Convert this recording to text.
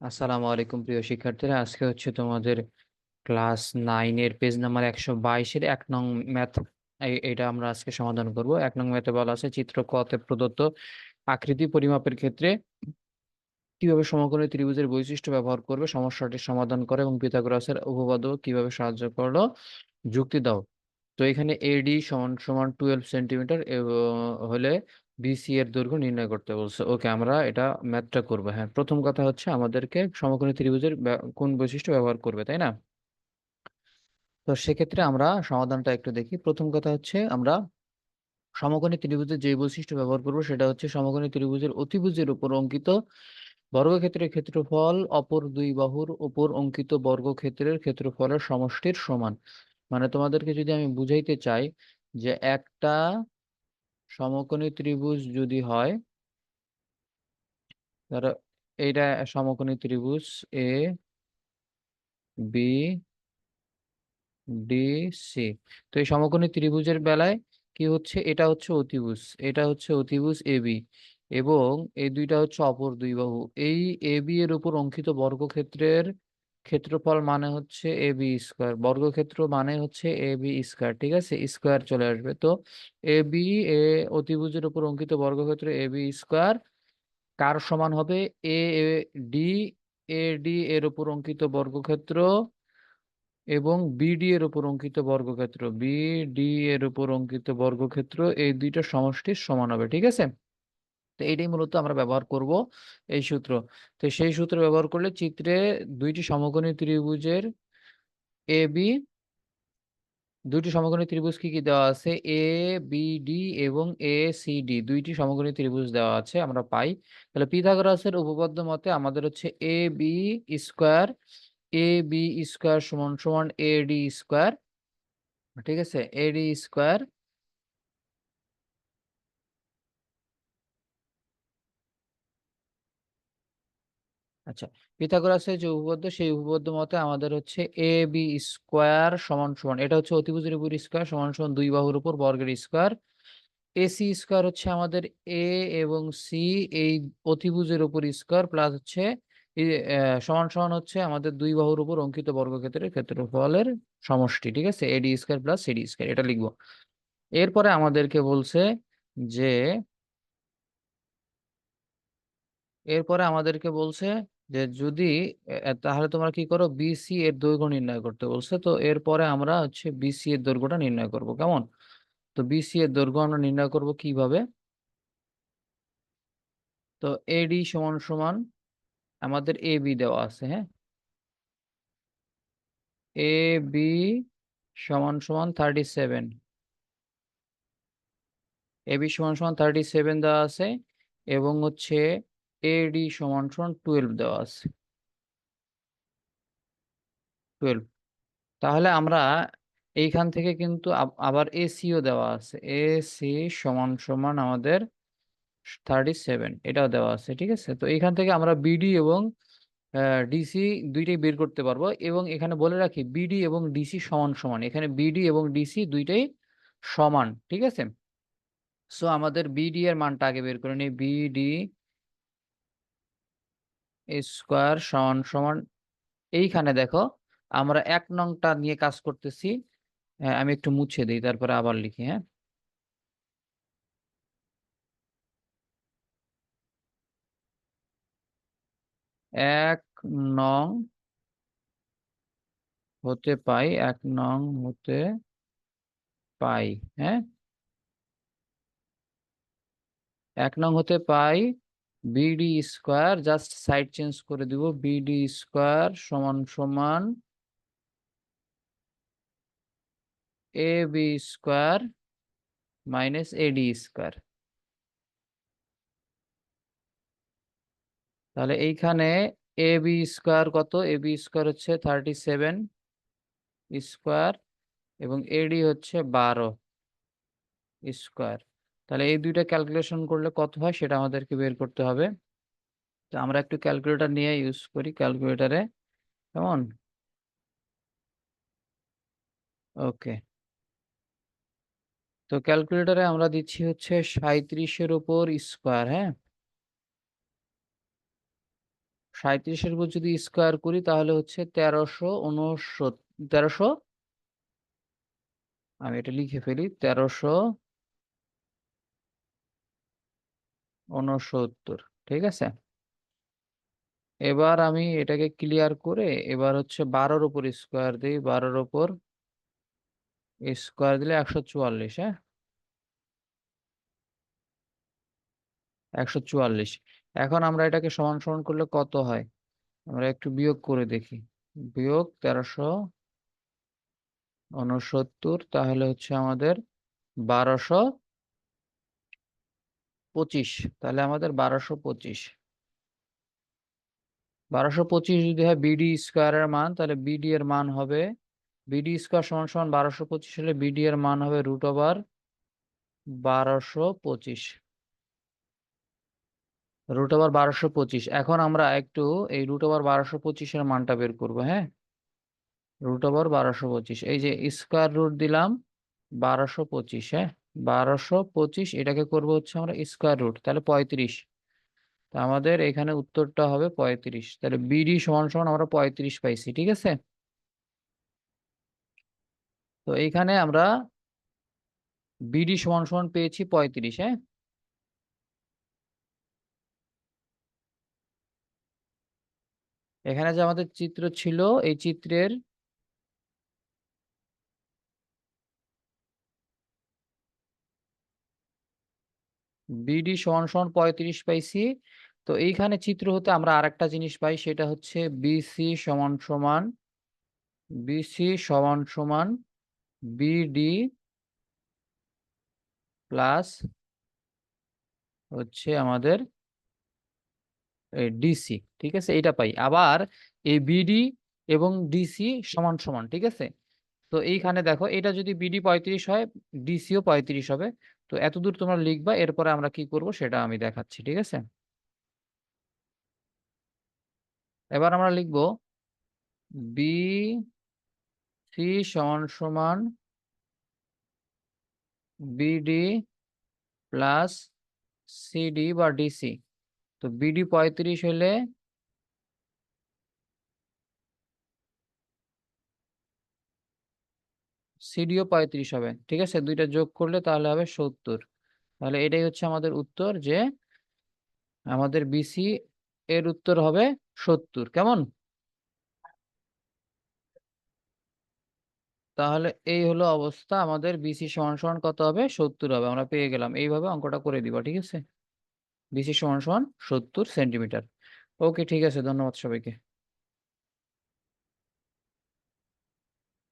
আসসালামু আলাইকুম প্রিয় শিক্ষার্থীরা। আজকে হচ্ছে তোমাদের ক্লাস নাইনের পেজ নাম্বার একশো বাইশের এক নং ম্যাথ। এটা আমরা আজকে সমাধান করব। এক নং ম্যাথে বলা আছে, চিত্র কতে প্রদত্ত আকৃতি পরিমাপের ক্ষেত্রে কীভাবে সমকোণী ত্রিভুজের বৈশিষ্ট্য ব্যবহার করবে সমস্যাটি সমাধান করে এবং পিথাগোরাসের উপপাদ্য কীভাবে সাহায্য করল, যুক্তি দাও। তো এখানে এডি সমান সমান টুয়েলভ সেন্টিমিটার হলে বিসি এর দৈর্ঘ্য নির্ণয় করতে বলছে। ওকে, আমরা এটা ম্যাথটা করব। হ্যাঁ প্রথম কথা হচ্ছে আমাদেরকে সমকোণী ত্রিভুজের কোন বৈশিষ্ট্য ব্যবহার করবে, তাই না? তো সেক্ষেত্রে আমরা সমাধানটা একটু দেখি। প্রথম কথা হচ্ছে আমরা সমকোণী ত্রিভুজের যে বৈশিষ্ট্য ব্যবহার করব, সেটা হচ্ছে সমকোণী ত্রিভুজের অতিভুজের উপর অঙ্কিত বর্গক্ষেত্রের ক্ষেত্রফল অপর দুই বাহুর উপর অঙ্কিত বর্গক্ষেত্রের ক্ষেত্রফলের সমষ্টির সমান। মানে তোমাদেরকে যদি আমি বুঝাইতে চাই যে একটা সমকোণী ত্রিভুজ যদি হয়, ধরো এইটা সমকোণী ত্রিভুজ এ বি ডি সি তো এই সমকোণী ত্রিভুজের বেলায় কি হচ্ছে? এটা হচ্ছে অতিভুজ, এটা হচ্ছে অতিভুজ এ বি এবং এই দুইটা হচ্ছে অপর দুই বাহু। এই এ বি এর উপর অঙ্কিত বর্গক্ষেত্রের ক্ষেত্রফল মানে হচ্ছে এ বি স্কোয়ার, বর্গক্ষেত্র মানে হচ্ছে এ বি স্কোয়ার, ঠিক আছে? স্কোয়ার চলে আসবে। তো এ বি এ অতিভুজের উপর অঙ্কিত বর্গক্ষেত্র এ বি স্কোয়ার, কার সমান হবে? এ ডি এ, ডি এর উপর অঙ্কিত বর্গক্ষেত্র এবং বিডি এর উপর অঙ্কিত বর্গক্ষেত্র। বিডি এর উপর অঙ্কিত বর্গক্ষেত্র, এই দুইটা সমষ্টির সমান হবে, ঠিক আছে? তো এইটাই মূলত আমরা ব্যবহার করব এই সূত্র। তো সেই সূত্র ব্যবহার করলে চিত্রে দুইটি সমকোণী ত্রিভুজের এ বি দুইটি সমকোণী ত্রিভুজ কি কি দেওয়া আছে? এ বি ডি এবং এ সি ডি দুইটি সমকোণী ত্রিভুজ দেওয়া আছে, আমরা পাই। তাহলে পিথাগোরাসের উপপাদ্য মতে আমাদের হচ্ছে A B square A B square সমান সমান এ ডি স্কোয়ার, ঠিক আছে? এ ডি স্কোয়ার আচ্ছা পিথাগোরাসের যে উপপাদ্য, সেই উপপাদ্য মতে আমাদের হচ্ছে এ বি স্কোয়ার সমান সমান, এটা হচ্ছে অতিভুজের উপর স্কোয়ার সমান সমান দুই বাহুর উপর বর্গের স্কোয়ার এসি স্কোয়ার হচ্ছে আমাদের এ এবং সি এই অতিভুজের উপর স্কোয়ার প্লাস হচ্ছে সমান সমান হচ্ছে আমাদের দুই বাহুর উপর অঙ্কিত বর্গক্ষেত্রের ক্ষেত্রফলের সমষ্টি, ঠিক আছে? AD square plus CD square এটা লিখব। এরপরে আমাদেরকে বলছে যে, এরপরে আমাদেরকে বলছে যে যদি তাহলে তোমরা কি করো? বিসি এর দৈর্ঘ্য নির্ণয় করতে বলছে। তো এরপরে আমরা হচ্ছে বিসি এর দৈর্ঘ্যটা নির্ণয় করব। কেমন? তো বিসি এর দৈর্ঘ্য আমরা নির্ণয় করব কীভাবে? তো এডি সমান সমান আমাদের এ বি দেওয়া আছে হ্যাঁ? এ বি সমান সমান থার্টি সেভেন এ বি সমান সমান থার্টি সেভেন দেওয়া আছে এবং হচ্ছে এডি সমান সমান টুয়েলভ দেওয়া আছে। টুয়েলভ তাহলে আমরা এইখান থেকে কিন্তু আবার এসিও দেওয়া আছে। এসি সমান সমান আমাদের থার্টি সেভেন এটাও দেওয়া আছে, ঠিক আছে? তো এখান থেকে আমরা বিডি এবং ডিসি দুইটাই বের করতে পারব এবং এখানে বলে রাখি বিডি এবং ডিসি সমান সমান। এখানে বিডি এবং ডিসি দুইটাই সমান, ঠিক আছে? সো আমাদের বিডি এর মানটা আগে বের করে নিই। বিডি স্কোয়ার সমান সমান এইখানে দেখো আমরা এক নংটা নিয়ে কাজ করতেছি। হ্যাঁ, আমি একটু মুছে দিই তারপরে আবার লিখি হ্যাঁ। এক নং হতে পাই এক নং হতে পাই হ্যাঁ। এক নং হতে পাই BD square just side change করে দিব বিডি স্কোয়ার সমান সমান A B square minus AD square তাহলে এইখানে এ বি স্কোয়ার কত? এ বি স্কোয়ার হচ্ছে থার্টি সেভেন স্কোয়ার এবং এডি হচ্ছে বারো স্কোয়ার তাহলে এই দুইটা ক্যালকুলেশন করলে কত হয় সেটা আমাদেরকে বের করতে হবে। তো আমরা একটু ক্যালকুলেটর নিয়ে ইউজ করি ক্যালকুলেটরে কেমন? ওকে তো ক্যালকুলেটরে আমরা দিচ্ছি হচ্ছে সাঁত্রিশের উপর স্কোয়ার হ্যাঁ? সাঁইত্রিশের উপর যদি স্কোয়ার করি তাহলে হচ্ছে তেরোশো উনসত্তর তেরোশো? আমি এটা লিখে ফেলি, তেরোশো উনসত্তর ঠিক আছে? এবার আমি এটাকে ক্লিয়ার করে এবার হচ্ছে বারোর উপর স্কোয়ার দিই, বারোর উপর স্কোয়ার দিলে একশো চুয়াল্লিশ হ্যাঁ? একশো চুয়াল্লিশ। এখন আমরা এটাকে সমান সমান করলে কত হয়? আমরা একটু বিয়োগ করে দেখি। বিয়োগ তেরোশো উনসত্তর তাহলে হচ্ছে আমাদের বারোশো পঁচিশ, তাহলে আমাদের বারোশো পঁচিশ। বারোশো পঁচিশ যদি হয় বিডি স্কোয়ারের মান, তাহলে বিডি এর মান হবে বিডি স্কোয়ার সমান সমান বারোশো পঁচিশ হলে বিডি এর মান হবে রুট ওভার বারোশো পঁচিশ। রুট ওভার বারোশো পঁচিশ। এখন আমরা একটু এই রুট ওভার বারোশো পঁচিশের মানটা বের করব হ্যাঁ? রুট ওভার বারোশো পঁচিশ। এই যে স্কোয়ার রুট দিলাম বারোশো পঁচিশ হ্যাঁ? বারোশো পঁচিশ, এটাকে করব হচ্ছে আমরা স্কোয়ার রুট তাহলে পঁয়ত্রিশ। তা আমাদের এখানে উত্তরটা হবে পঁয়ত্রিশ, তাহলে বিডি সমান সমান আমরা পঁয়ত্রিশ পাইছি, ঠিক আছে? তো এইখানে আমরা বিডি সমান সমান পেয়েছি পঁয়ত্রিশ হ্যাঁ? এখানে যে আমাদের চিত্র ছিল, এই চিত্রের বিডি সমান সমান পঁয়ত্রিশ পাইছি তো এইখানে চিত্র হতে আমরা আরেকটা জিনিস পাই, সেটা হচ্ছে বিসি সমান সমান বিসি সমান সমান বিডি প্লাস হচ্ছে আমাদের ডিসি ঠিক আছে? এটা পাই। আবার এই বিডি এবং ডিসি সমান সমান, ঠিক আছে? তো এইখানে দেখো, এটা যদি বিডি পঁয়ত্রিশ হয় ডিসিও পঁয়ত্রিশ হবে। তো এতদূর তোমরা লিখবা, এরপরে আমরা কি করব সেটা আমি দেখাচ্ছি, ঠিক আছে? এবার আমরা লিখব বি সি সমান সমান বিডি প্লাস সিডি বা ডিসি তো বিডি পঁয়ত্রিশ হলে সিডিও পঁয়ত্রিশ হবে, ঠিক আছে? দুইটা যোগ করলে তাহলে হবে সত্তর। তাহলে এটাই হচ্ছে আমাদের উত্তর যে আমাদের বিসি এর উত্তর হবে সত্তর, কেমন? তাহলে এই হলো অবস্থা, আমাদের বিসি সমান সমান কত হবে? সত্তর হবে, আমরা পেয়ে গেলাম। এইভাবে অঙ্কটা করে দিবা, ঠিক আছে? বিসি সমান সমান সত্তর সেন্টিমিটার। ওকে ঠিক আছে, ধন্যবাদ সবাইকে।